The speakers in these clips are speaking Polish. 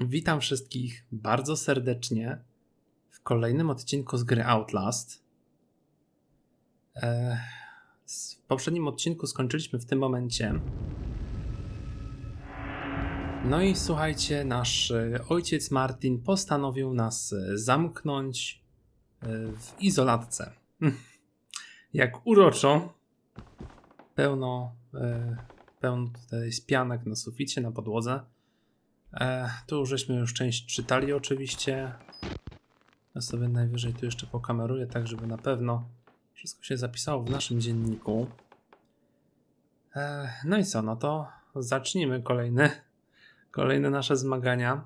Witam wszystkich bardzo serdecznie w kolejnym odcinku z gry Outlast. E, W poprzednim odcinku skończyliśmy w tym momencie. No i słuchajcie, nasz e, ojciec Martin postanowił nas e, zamknąć w izolatce. Jak uroczo. Pełno, pełno tutaj jest pianek na suficie, na podłodze. E, tu żeśmy już część czytali oczywiście. Ja sobie najwyżej tu jeszcze pokameruję, tak żeby na pewno wszystko się zapisało w naszym dzienniku. E, no i co, no to zacznijmy kolejny, kolejne nasze zmagania.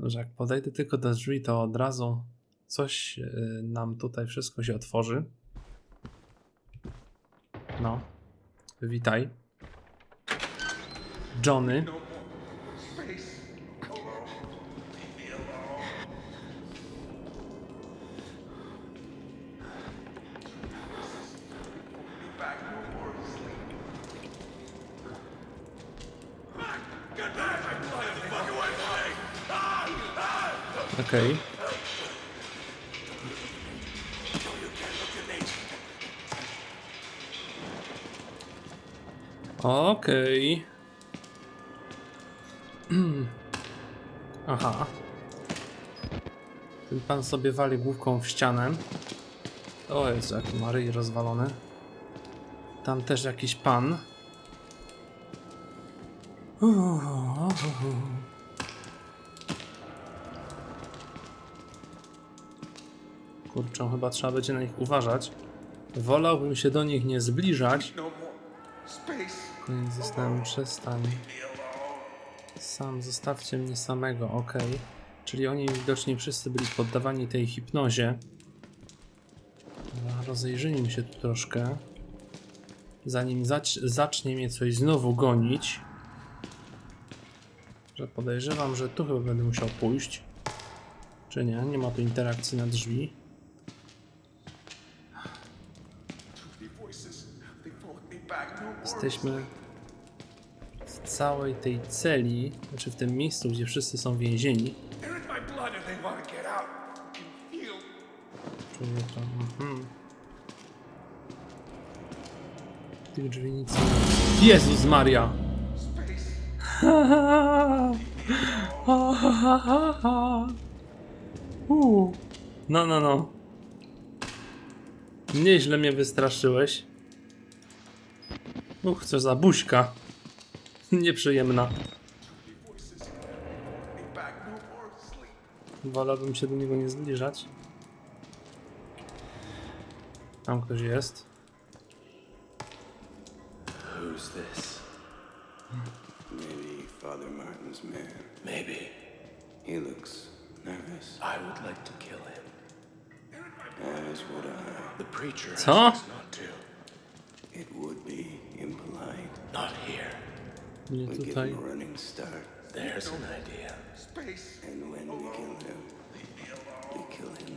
Że jak podejdę tylko do drzwi, to od razu coś e, nam tutaj wszystko się otworzy. No, witaj. Johnny. Okej. Okej. Aha. Ten pan sobie wali główką w ścianę. O Jezu, jaki Maryi rozwalony. Tam też jakiś pan. Kurczę, chyba trzeba będzie na nich uważać. Wolałbym się do nich nie zbliżać. No. Koniec zostałem przestań. Sam, zostawcie mnie samego, okej. Czyli oni widocznie wszyscy byli poddawani tej hipnozie. Rozejrzyjmy się tu troszkę. Zanim zac- zacznie mnie coś znowu gonić. Że podejrzewam, że tu chyba będę musiał pójść. Czy nie? Nie ma tu interakcji na drzwi. Jesteśmy w całej tej celi, znaczy w tym miejscu, gdzie wszyscy są więzieni. Czuję to. Mhm. Tych drzwi nic nie. Jezus Maria! No, no, no. Nieźle mnie wystraszyłeś. Uch, co za buźka. Nieprzyjemna. No. Wolałbym się do niego nie zbliżać. Tam ktoś jest. Who's this? Maybe Father Martin's man. Maybe. He looks nervous, I would like to kill him. as would I. The preacher Co? asks us not to. It would be impolite. Not here. Nie We give tutaj. him a running start, There's an idea. Space. and when we kill him, we kill him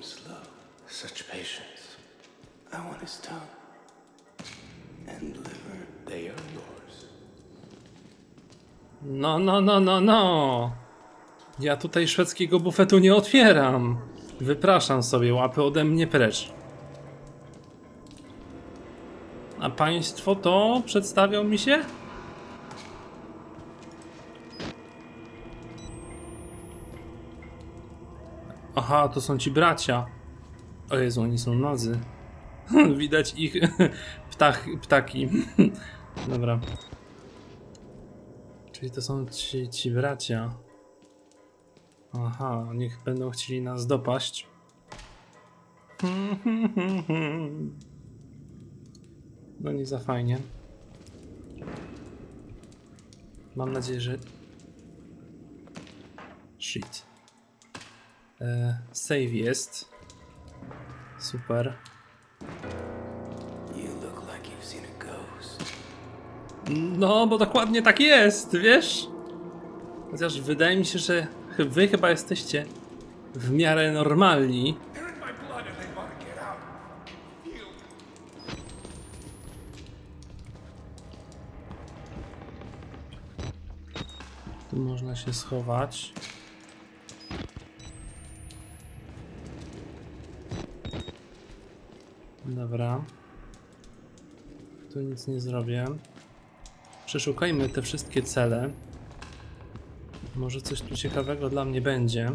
slow. Such patience. I want his tongue and liver. They are yours. No, no, no, no, no. Ja tutaj szwedzkiego bufetu nie otwieram. Wypraszam sobie łapy ode mnie precz. A państwo to przedstawią mi się? Aha, to są ci bracia. O Jezu, oni są nadzy. Widać ich ptach, ptaki. Dobra. Czyli to są ci, ci bracia. Aha, niech będą chcieli nas dopaść. No nie za fajnie. Mam nadzieję, że... Shit. E, save jest. Super. You look like you've seen a ghost. No, bo dokładnie tak jest, wiesz? Chociaż wydaje mi się, że wy chyba jesteście w miarę normalni. Tu można się schować. Dobra. Tu nic nie zrobię. Przeszukajmy te wszystkie cele. Może coś tu ciekawego dla mnie będzie.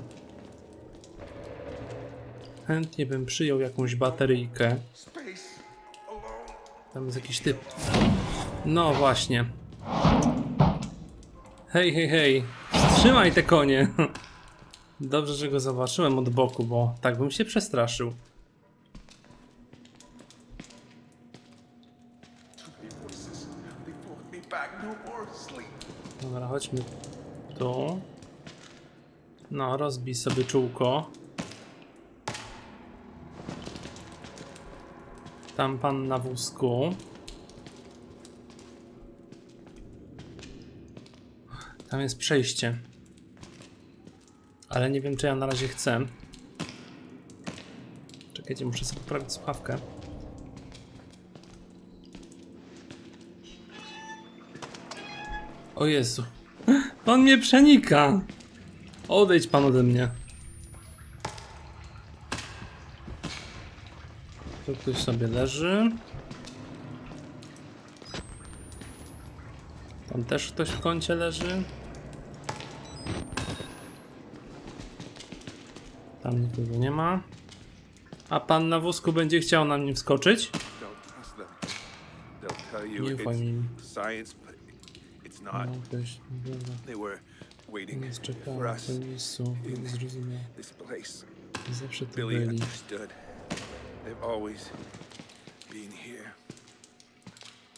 Chętnie bym przyjął jakąś bateryjkę. Tam jest jakiś typ. No właśnie. Hej, hej, hej. Wstrzymaj te konie. Dobrze, że go zobaczyłem od boku, bo tak bym się przestraszył. Chodźmy tu. No, rozbij sobie czółko. Tam pan na wózku. Tam jest przejście. Ale nie wiem, czy ja na razie chcę. Czekajcie, muszę sobie poprawić słuchawkę. O Jezu. Pan mnie przenika. Odejdź pan ode mnie. Tu ktoś sobie leży. Tam też ktoś w kącie leży. Tam nikogo nie ma. A pan na wózku będzie chciał na mnie wskoczyć? Nie ufaj mi. Not. ktoś, dobra. They were waiting for czekał us. w tym miejscu, nie zrozumiał. This place. Zawsze to Billy byli. understood. They've always been here.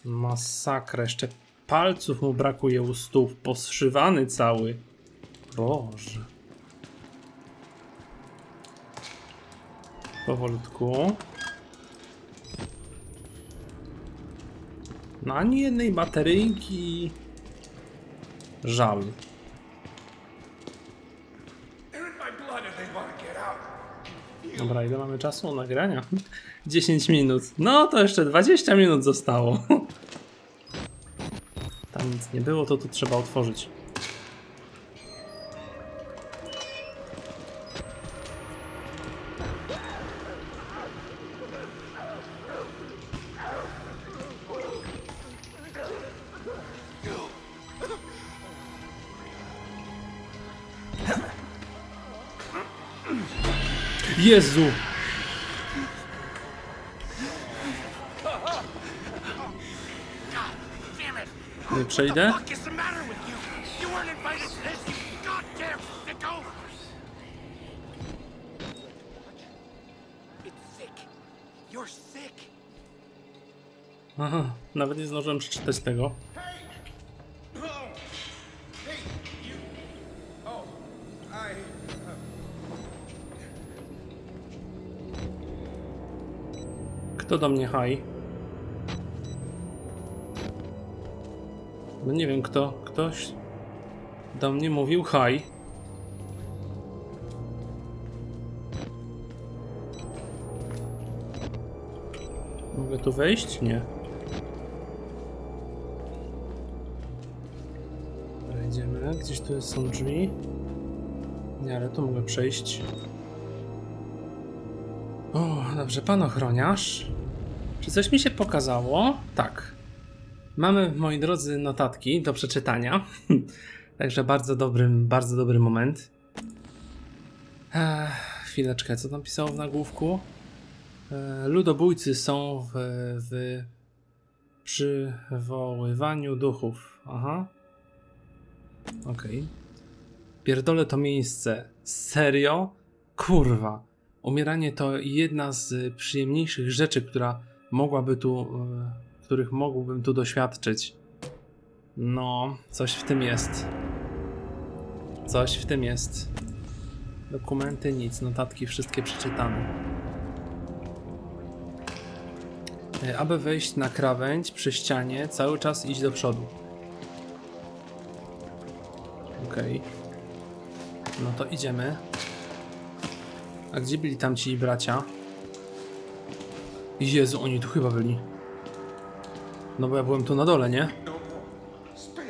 Masakra, jeszcze palców mu brakuje u stóp, poszywany cały. Boże. Powolutku. No ani jednej bateryjki. Out. Dobra, ile mamy czasu nagrania? 10 minut. No to jeszcze 20 minut zostało. Tam nic nie było, to tu trzeba otworzyć. Sick. You're sick. Aha, nawet nie zdążyłem przeczytać tego. Kto do mnie haj? No nie wiem kto, ktoś do mnie mówił haj. Mogę tu wejść? Nie. Wejdziemy. Gdzieś tu są drzwi. Nie, ale tu mogę przejść. O, dobrze, pan ochroniarz. Czy coś mi się pokazało? Tak. Mamy, moi drodzy, notatki do przeczytania. Także bardzo dobry, bardzo dobry moment. Ech, chwileczkę, co tam pisało w nagłówku? Ludobójcy są w, w przywoływaniu duchów. Aha. Okej. Pierdolę to miejsce. Serio? Kurwa. Umieranie to jedna z przyjemniejszych rzeczy, która mogłaby tu, e, których mógłbym tu doświadczyć. No, coś w tym jest. Coś w tym jest. Dokumenty nic, notatki wszystkie przeczytane. E, Aby wejść na krawędź przy ścianie, cały czas idź do przodu. Okej. No to idziemy. A gdzie byli tamci bracia? Jezu, oni tu chyba byli. No bo ja byłem tu na dole, nie?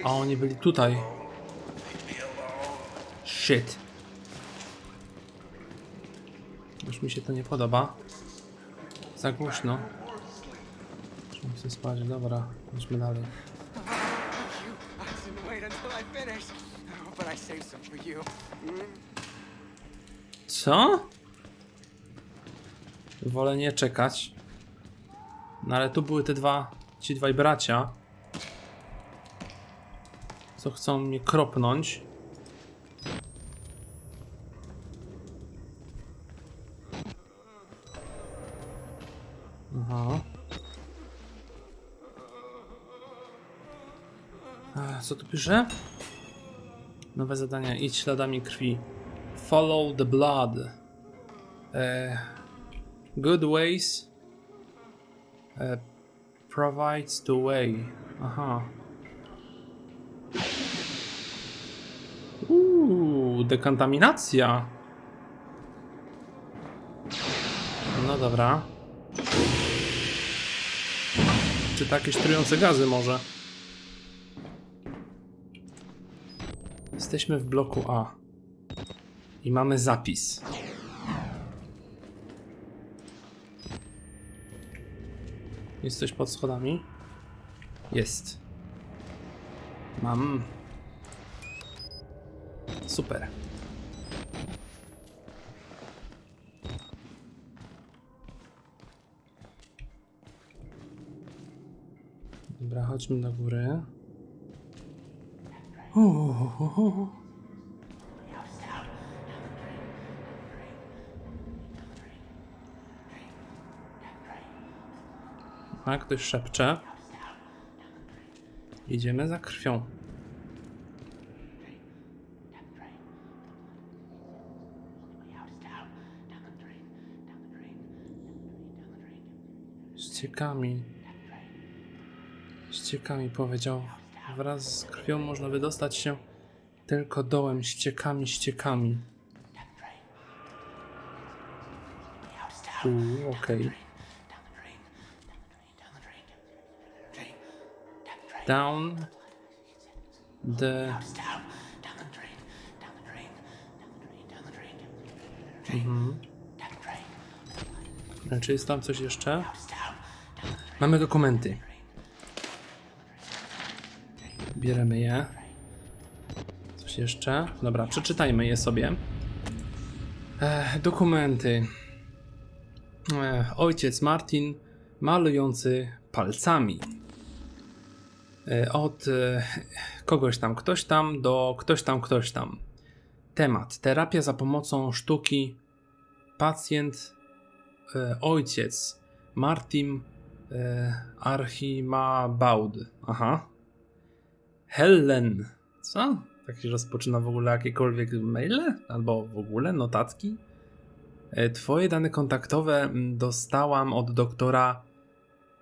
A oni byli tutaj. Shit. Już mi się to nie podoba. Za głośno. Muszę chcę spać, dobra. Idźmy dalej. Co? Wolę nie czekać. No ale tu były te dwa, ci dwaj bracia. Co chcą mnie kropnąć. Aha. Co tu pisze? Nowe zadania. Idź śladami krwi. Follow the blood. E, good ways e, provides the way. Aha. Uuu, dekontaminacja. No dobra. Czy to jakieś trujące gazy może? Jesteśmy w bloku A. I mamy zapis. Jest coś pod schodami? Jest. Mam. Super. Dobra, chodźmy do góry. A ktoś szepcze. Idziemy za krwią. Ściekami. Ściekami powiedział. Wraz z krwią można wydostać się tylko dołem, ściekami, ściekami. Uuu, okej. Down the... Mhm. Czy jest tam coś jeszcze? Mamy dokumenty. Bierzemy je. Coś jeszcze? Dobra, przeczytajmy je sobie. Ech, dokumenty. Ech, ojciec Martin malujący palcami. E, Od e, kogoś tam, ktoś tam do ktoś tam, ktoś tam. Temat: terapia za pomocą sztuki. Pacjent, e, ojciec Martin Archimabaud. Aha. Helen. Co? Tak się rozpoczyna w ogóle jakiekolwiek maile? Albo w ogóle notatki? Twoje dane kontaktowe mm, dostałam od doktora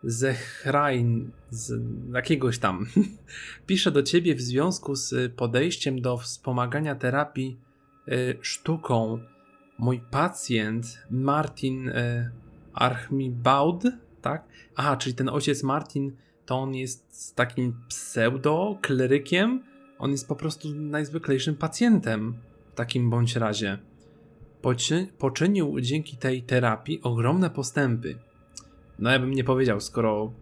Zechrain, z jakiegoś tam. Piszę do ciebie w związku z podejściem do wspomagania terapii y, sztuką. Mój pacjent Martin y, Archmibaud, tak? Aha, czyli ten ojciec Martin to on jest takim pseudo-klerykiem. On jest po prostu najzwyklejszym pacjentem w takim bądź razie. Poczy, poczynił dzięki tej terapii ogromne postępy. No ja bym nie powiedział, skoro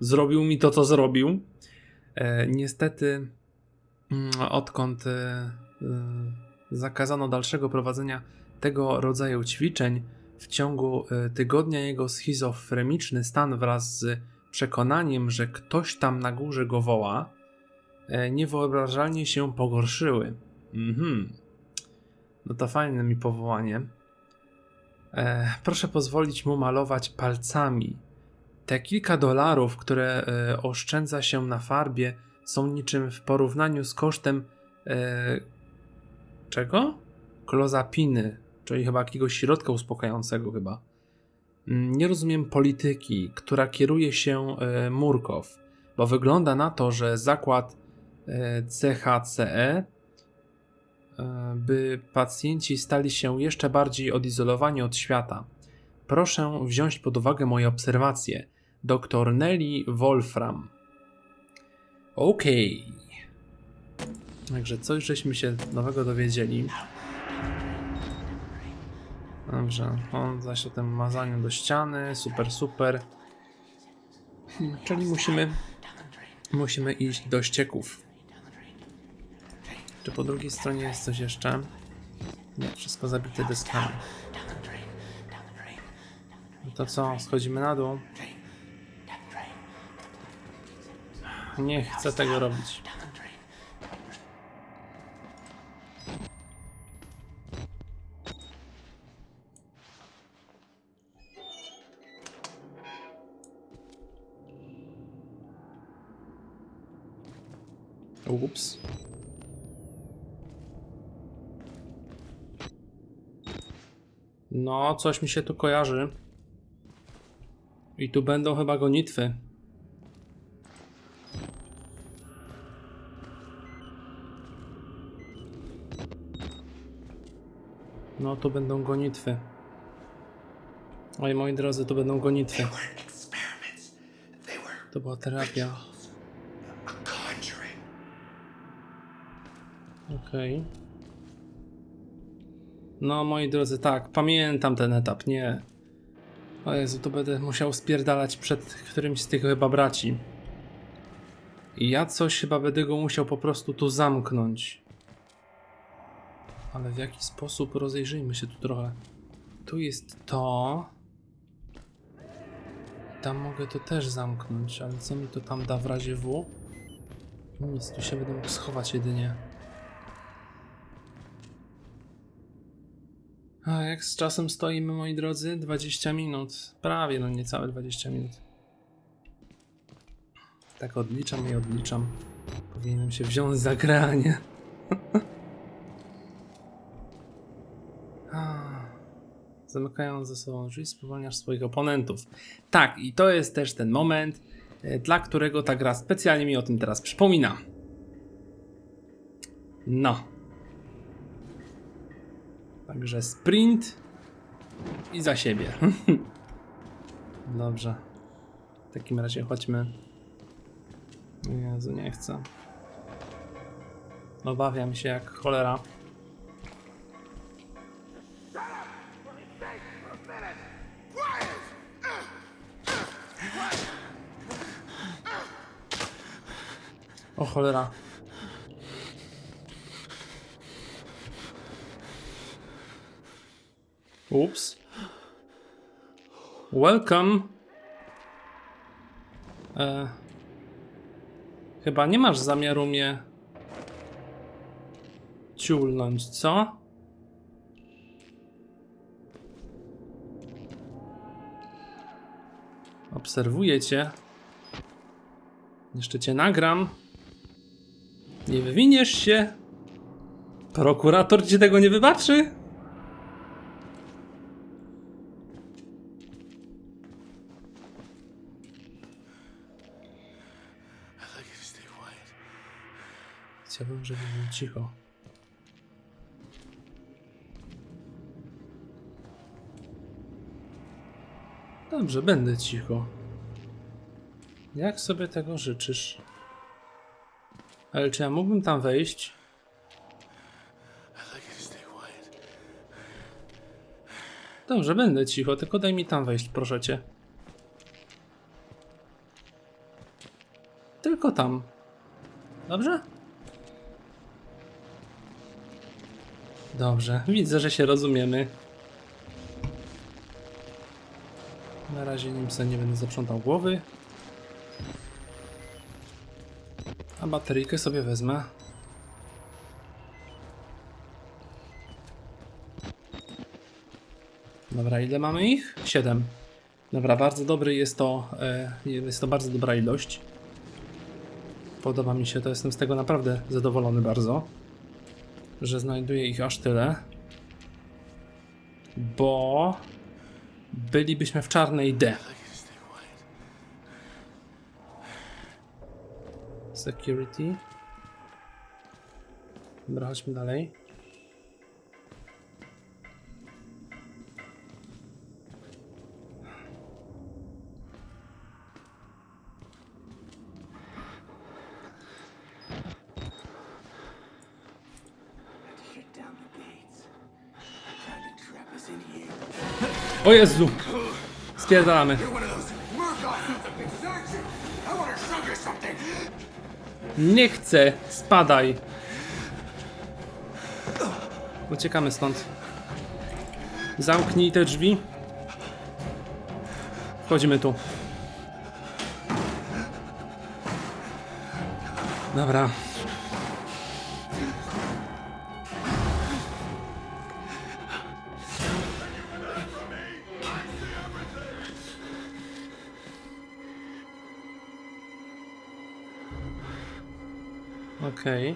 zrobił mi to, co zrobił. E, niestety, mm, odkąd e, e, zakazano dalszego prowadzenia tego rodzaju ćwiczeń, w ciągu e, tygodnia jego schizofreniczny stan wraz z przekonaniem, że ktoś tam na górze go woła, e, niewyobrażalnie się pogorszyły. Mhm. No to fajne mi powołanie. E, proszę pozwolić mu malować palcami. Te kilka dolarów, które e, oszczędza się na farbie, są niczym w porównaniu z kosztem e, czego? Klozapiny, czyli chyba jakiegoś środka uspokajającego chyba. Mm, Nie rozumiem polityki, która kieruje się Murkow, bo wygląda na to, że zakład CHCE, by pacjenci stali się jeszcze bardziej odizolowani od świata. Proszę wziąć pod uwagę moje obserwacje. Dr Nelly Wolfram. Okej. Także coś żeśmy się nowego dowiedzieli. Dobrze, on zaś o tym mazaniu do ściany, super, super. Czyli musimy, musimy iść do ścieków. Czy po drugiej stronie jest coś jeszcze? Nie, wszystko zabite deskami. No to co, schodzimy na dół? Nie chcę tego robić. Ups. No, coś mi się tu kojarzy. I tu będą chyba gonitwy. No, tu będą gonitwy. Oj, moi drodzy, tu będą gonitwy. To była terapia. a conjuring. No, moi drodzy, tak, pamiętam ten etap, nie. O Jezu, to będę musiał spierdalać przed którymś z tych chyba braci. I ja coś chyba będę go musiał po prostu tu zamknąć. Ale w jaki sposób? Rozejrzyjmy się tu trochę. Tu jest to. Tam mogę to też zamknąć, ale co mi to tam da w razie W? Nic, tu się będę mógł schować jedynie. A jak z czasem stoimy, moi drodzy? 20 minut. Prawie, no niecałe 20 minut. Tak odliczam i odliczam. Powinienem się wziąć za grę, a nie? Ah. Zamykając ze sobą drzwi, spowalniasz swoich oponentów. Tak, i to jest też ten moment, e, dla którego ta gra specjalnie mi o tym teraz przypomina. No. Także sprint i za siebie. Dobrze. W takim razie chodźmy. Jezu, nie chcę. Obawiam się jak cholera. O cholera. Ups. Welcome. E, chyba nie masz zamiaru mnie ciulnąć, co? Obserwuję cię. Jeszcze cię nagram. Nie wywiniesz się. Prokurator ci tego nie wybaczy. Chciałbym, żeby był cicho. Dobrze, będę cicho. Jak sobie tego życzysz? Ale czy ja mógłbym tam wejść? Dobrze, będę cicho, tylko daj mi tam wejść, proszę cię. Tylko tam. Dobrze? Dobrze, widzę, że się rozumiemy. Na razie nim sobie nie będę zaprzątał głowy. A bateryjkę sobie wezmę. Dobra, ile mamy ich? 7. Dobra, bardzo dobry jest to, e, jest to bardzo dobra ilość. Podoba mi się to, jestem z tego naprawdę zadowolony bardzo, że znajduję ich aż tyle. Bo, bylibyśmy w czarnej D. Security. Dobra, chodźmy dalej. Shut down the gates. Tried to trap us in here. O Jezu! Spierdalamy. You're one of those Murkoff sons of bitches, aren't you? I want to show you something. Nie chcę! Spadaj! Uciekamy stąd. Zamknij te drzwi. Wchodzimy tu. Dobra. Okej.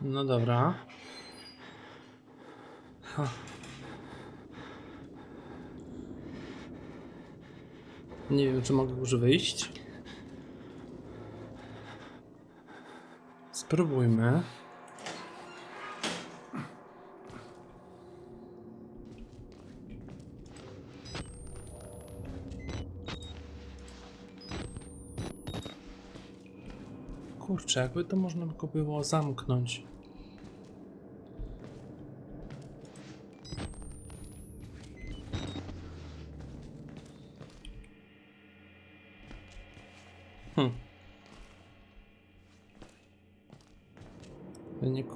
No dobra. Nie wiem, czy mogę już wyjść. Spróbujmy. Kurczę, jakby to można go było zamknąć.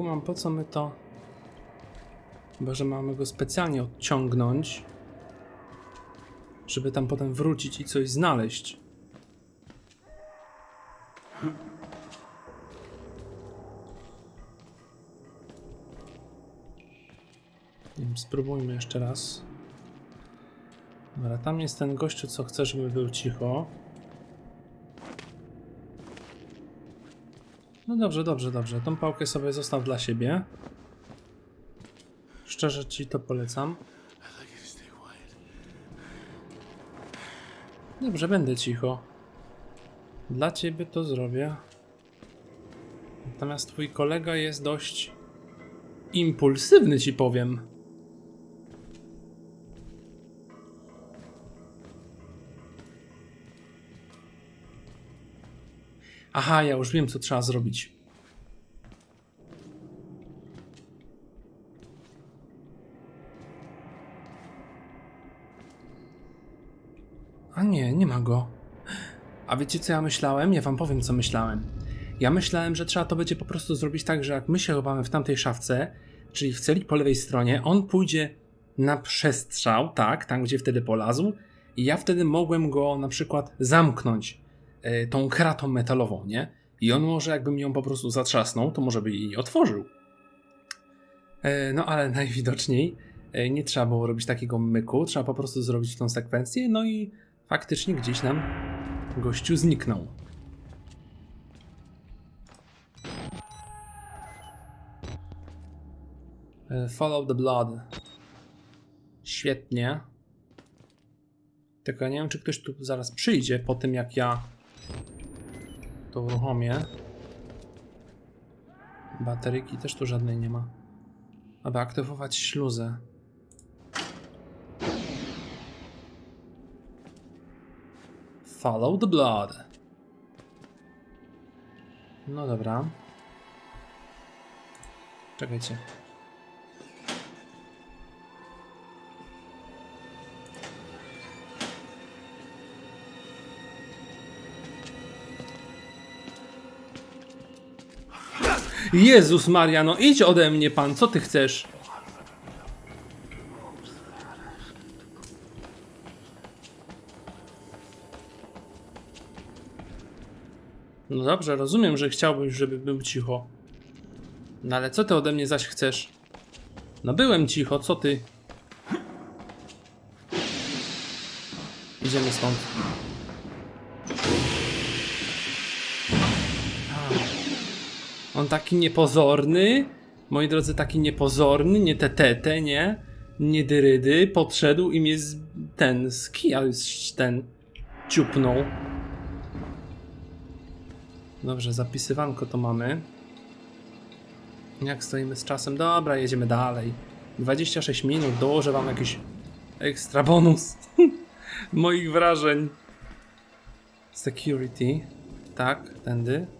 Kumam po co my to. Chyba, że mamy go specjalnie odciągnąć, żeby tam potem wrócić i coś znaleźć. Spróbujmy jeszcze raz. Dobra, tam jest ten gościu, co chce, żeby był cicho. No dobrze, dobrze, dobrze. Tą pałkę sobie zostaw dla siebie. Szczerze ci to polecam. Dobrze, będę cicho. Dla ciebie to zrobię. Natomiast twój kolega jest dość impulsywny, ci powiem. Aha, ja już wiem, co trzeba zrobić. A nie, nie ma go. A wiecie, co ja myślałem? Ja wam powiem, co myślałem. Ja myślałem, że trzeba to będzie po prostu zrobić tak, że jak my się chowamy w tamtej szafce, czyli w celi po lewej stronie, on pójdzie na przestrzał, tak, tam gdzie wtedy polazł, i ja wtedy mogłem go na przykład zamknąć tą kratą metalową, nie? I on może, jakbym ją po prostu zatrzasnął, to może by jej nie otworzył. E, no ale najwidoczniej e, nie trzeba było robić takiego myku, trzeba po prostu zrobić tą sekwencję, no i faktycznie gdzieś nam gościu zniknął. E, Follow the blood. Świetnie. Tylko ja nie wiem, czy ktoś tu zaraz przyjdzie po tym, jak ja to uruchomię. Bateryki też tu żadnej nie ma. Aby aktywować śluzę. Follow the blood. No dobra. Czekajcie. Jezus Maria, no idź ode mnie pan, co ty chcesz? No dobrze, rozumiem, że chciałbyś, żeby był cicho. No ale co ty ode mnie zaś chcesz? No byłem cicho, co ty? Taki niepozorny. Moi drodzy, taki niepozorny, nie tetete, nie? Nie dyrydy. Podszedł i mnie z, ten, z kija ten ciupnął. Dobrze, zapisywanko to mamy. Jak stoimy z czasem? Dobra, jedziemy dalej. 26 minut, dołożę wam jakiś ekstra bonus moich wrażeń. Security. Tak, tędy.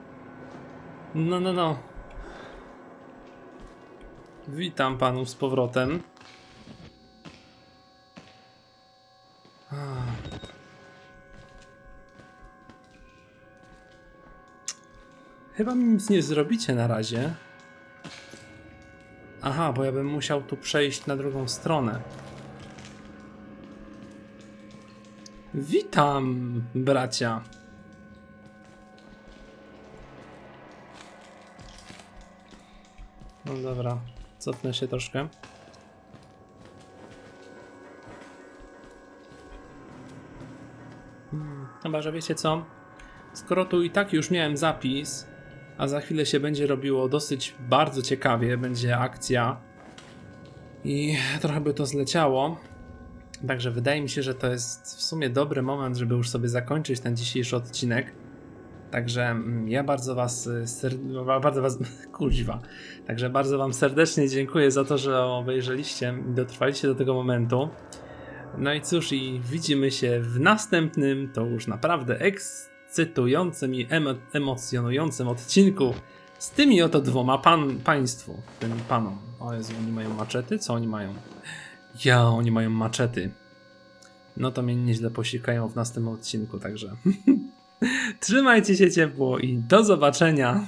No, no, no. Witam panów z powrotem. Ah. Chyba mi nic nie zrobicie na razie. Aha, bo ja bym musiał tu przejść na drugą stronę. Witam, bracia. No dobra, cofnę się troszkę. Hmm, chyba, że wiecie co? Skoro tu i tak już miałem zapis, a za chwilę się będzie robiło dosyć bardzo ciekawie, będzie akcja i trochę by to zleciało, Także wydaje mi się, że to jest w sumie dobry moment, żeby już sobie zakończyć ten dzisiejszy odcinek. Także mm, ja bardzo was, y, bardzo was, kuźwa. Także bardzo wam serdecznie dziękuję za to, że obejrzeliście i dotrwaliście do tego momentu. No i cóż, i widzimy się w następnym, to już naprawdę ekscytującym i emo emocjonującym odcinku z tymi oto dwoma pan państwu, tym panom. O Jezu, oni mają maczety? Co oni mają? Ja, oni mają maczety. No to mnie nieźle posikają w następnym odcinku, także. Trzymajcie się ciepło i do zobaczenia.